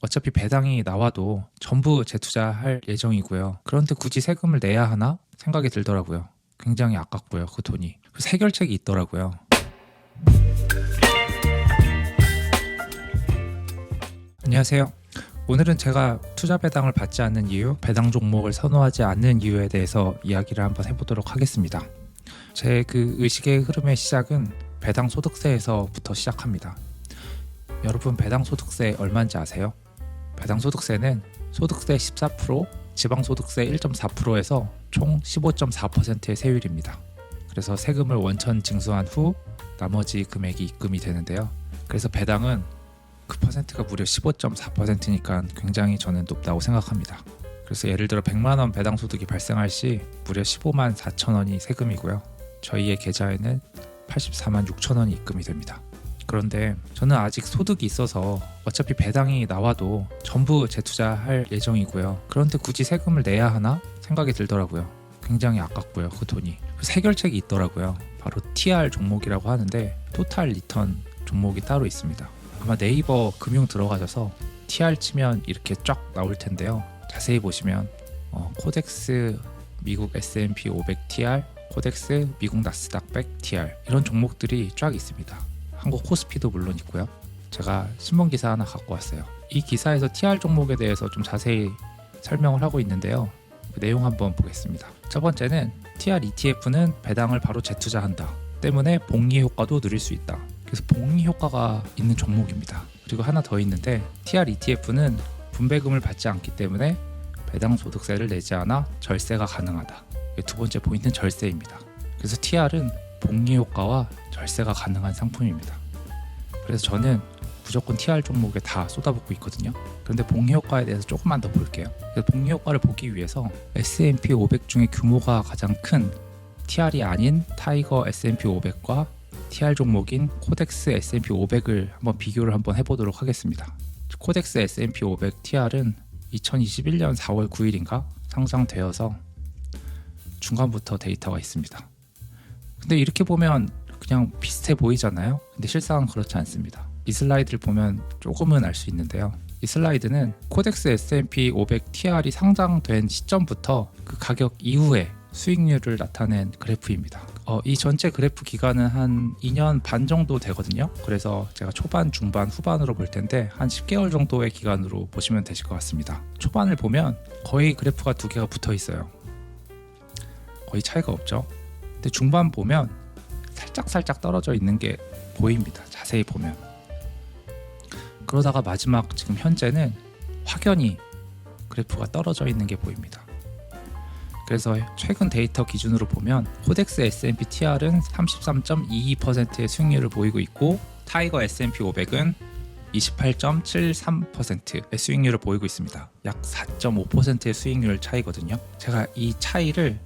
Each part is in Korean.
어차피 배당이 나와도 전부 재투자할 예정이고요. 그런데 굳이 세금을 내야 하나 생각이 들더라고요. 굉장히 아깝고요. 그 돈이. 해결책이 있더라고요. 안녕하세요. 오늘은 제가 투자 배당을 받지 않는 이유, 배당 종목을 선호하지 않는 이유에 대해서 이야기를 한번 해보도록 하겠습니다. 제 그 의식의 흐름의 시작은 배당 소득세에서부터 시작합니다. 여러분 배당 소득세 얼마인지 아세요? 배당 소득세는 소득세 14%, 지방 소득세 1.4%에서 총 15.4%의 세율입니다. 그래서 세금을 원천 징수한 후 나머지 금액이 입금이 되는데요. 그래서 배당은 그 퍼센트가 무려 15.4%니까 굉장히 저는 높다고 생각합니다. 그래서 예를 들어 100만 원 배당 소득이 발생할 시 무려 15만 4천 원이 세금이고요. 저희의 계좌에는 84만 6천 원이 입금이 됩니다. 그런데 저는 아직 소득이 있어서 어차피 배당이 나와도 전부 재투자할 예정이고요. 그런데 굳이 세금을 내야 하나 생각이 들더라고요. 굉장히 아깝고요. 그 돈이. 그래서 해결책이 있더라고요. 바로 TR 종목이라고 하는데 토탈 리턴 종목이 따로 있습니다. 아마 네이버 금융 들어가셔서 TR 치면 이렇게 쫙 나올 텐데요. 자세히 보시면 어, 코덱스 미국 S&P 500 TR, 코덱스 미국 나스닥 100 TR 이런 종목들이 쫙 있습니다. 한국 코스피도 물론 있고요. 제가 신문 기사 하나 갖고 왔어요. 이 기사에서 TR 종목에 대해서 좀 자세히 설명을 하고 있는데요. 그 내용 한번 보겠습니다. 첫 번째는 TR ETF는 배당을 바로 재투자한다. 때문에 복리 효과도 누릴 수 있다. 그래서 복리 효과가 있는 종목입니다. 그리고 하나 더 있는데 TR ETF는 분배금을 받지 않기 때문에 배당 소득세를 내지 않아 절세가 가능하다. 이두 번째 포인트는 절세입니다. 그래서 TR은 복리 효과와 절세가 가능한 상품입니다. 그래서 저는 무조건 TR 종목에 다 쏟아붓고 있거든요. 그런데 복리 효과에 대해서 조금만 더 볼게요. 복리 효과를 보기 위해서 S&P 500 중에 규모가 가장 큰 TR이 아닌 타이거 S&P 500과 TR 종목인 코덱스 S&P 500을 한번 비교를 한번 해보도록 하겠습니다. 코덱스 S&P 500 TR은 2021년 4월 9일인가 상장되어서 중간부터 데이터가 있습니다. 근데 이렇게 보면 그냥 비슷해 보이잖아요. 근데 실상은 그렇지 않습니다. 이 슬라이드를 보면 조금은 알 수 있는데요. 이 슬라이드는 코덱스 S&P 500 TR이 상장된 시점부터 그 가격 이후에 수익률을 나타낸 그래프입니다. 어, 이 전체 그래프 기간은 한 2년 반 정도 되거든요. 그래서 제가 초반, 중반, 후반으로 볼 텐데 한 10개월 정도의 기간으로 보시면 되실 것 같습니다. 초반을 보면 거의 그래프가 두 개가 붙어 있어요. 거의 차이가 없죠. 근데 중반 보면 살짝 살짝 떨어져 있는 게 보입니다. 자세히 보면. 그러다가 마지막 지금 현재는 확연히 그래프가 떨어져 있는 게 보입니다. 그래서 최근 데이터 기준으로 보면 코덱스 S&P TR은 33.22%의 수익률을 보이고 있고 타이거 S&P 500은 28.73%의 수익률을 보이고 있습니다. 약 4.5%의 수익률 차이거든요. 제가 이 차이를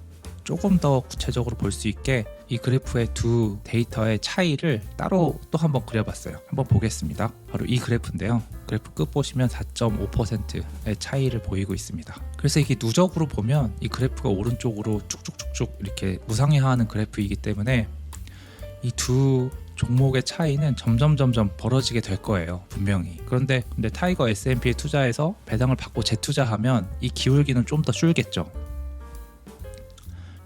조금 더 구체적으로 볼 수 있게 이 그래프의 두 데이터의 차이를 따로 또 한번 그려봤어요. 한번 보겠습니다. 바로 이 그래프인데요. 그래프 끝 보시면 4.5%의 차이를 보이고 있습니다. 그래서 이게 누적으로 보면 이 그래프가 오른쪽으로 쭉쭉쭉쭉 이렇게 무상회하는 그래프이기 때문에 이두 종목의 차이는 점점 점점 벌어지게 될 거예요 분명히 그런데 근데 타이거 S&P에 투자해서 배당을 받고 재투자하면 이 기울기는 좀 더 줄겠죠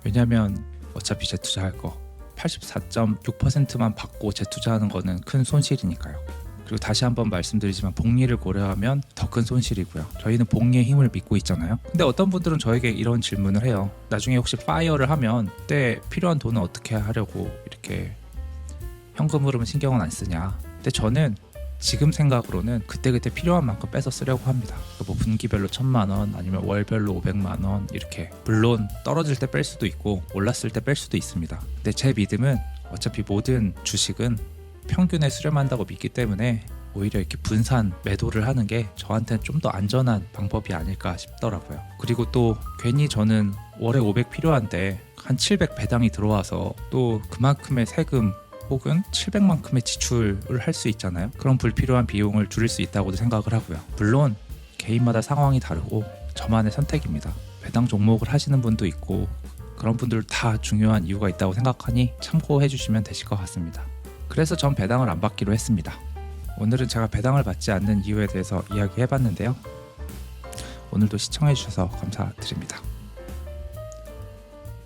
왜냐하면 어차피 재투자할 거 84.6%만 받고 재투자하는 거는 큰 손실이니까요. 그리고 다시 한번 말씀드리지만 복리를 고려하면 더 큰 손실이고요. 저희는 복리의 힘을 믿고 있잖아요. 근데 어떤 분들은 저에게 이런 질문을 해요. 나중에 혹시 파이어를 하면 그때 필요한 돈은 어떻게 하려고 이렇게 현금 흐름은 신경은 안 쓰냐. 근데 저는 지금 생각으로는 그때그때 필요한 만큼 빼서 쓰려고 합니다. 뭐 분기별로 천만 원 아니면 월별로 오백만 원 이렇게 물론 떨어질 때 뺄 수도 있고 올랐을 때 뺄 수도 있습니다. 근데 제 믿음은 어차피 모든 주식은 평균에 수렴한다고 믿기 때문에 오히려 이렇게 분산 매도를 하는 게 저한테는 좀 더 안전한 방법이 아닐까 싶더라고요. 그리고 또 괜히 저는 월에 500 필요한데 한 700 배당이 들어와서 또 그만큼의 세금 혹은 700만큼의 지출을 할 수 있잖아요. 그런 불필요한 비용을 줄일 수 있다고도 생각을 하고요. 물론 개인마다 상황이 다르고 저만의 선택입니다. 배당 종목을 하시는 분도 있고 그런 분들 다 중요한 이유가 있다고 생각하니 참고해 주시면 되실 것 같습니다. 그래서 전 배당을 안 받기로 했습니다. 오늘은 제가 배당을 받지 않는 이유에 대해서 이야기해 봤는데요. 오늘도 시청해 주셔서 감사드립니다.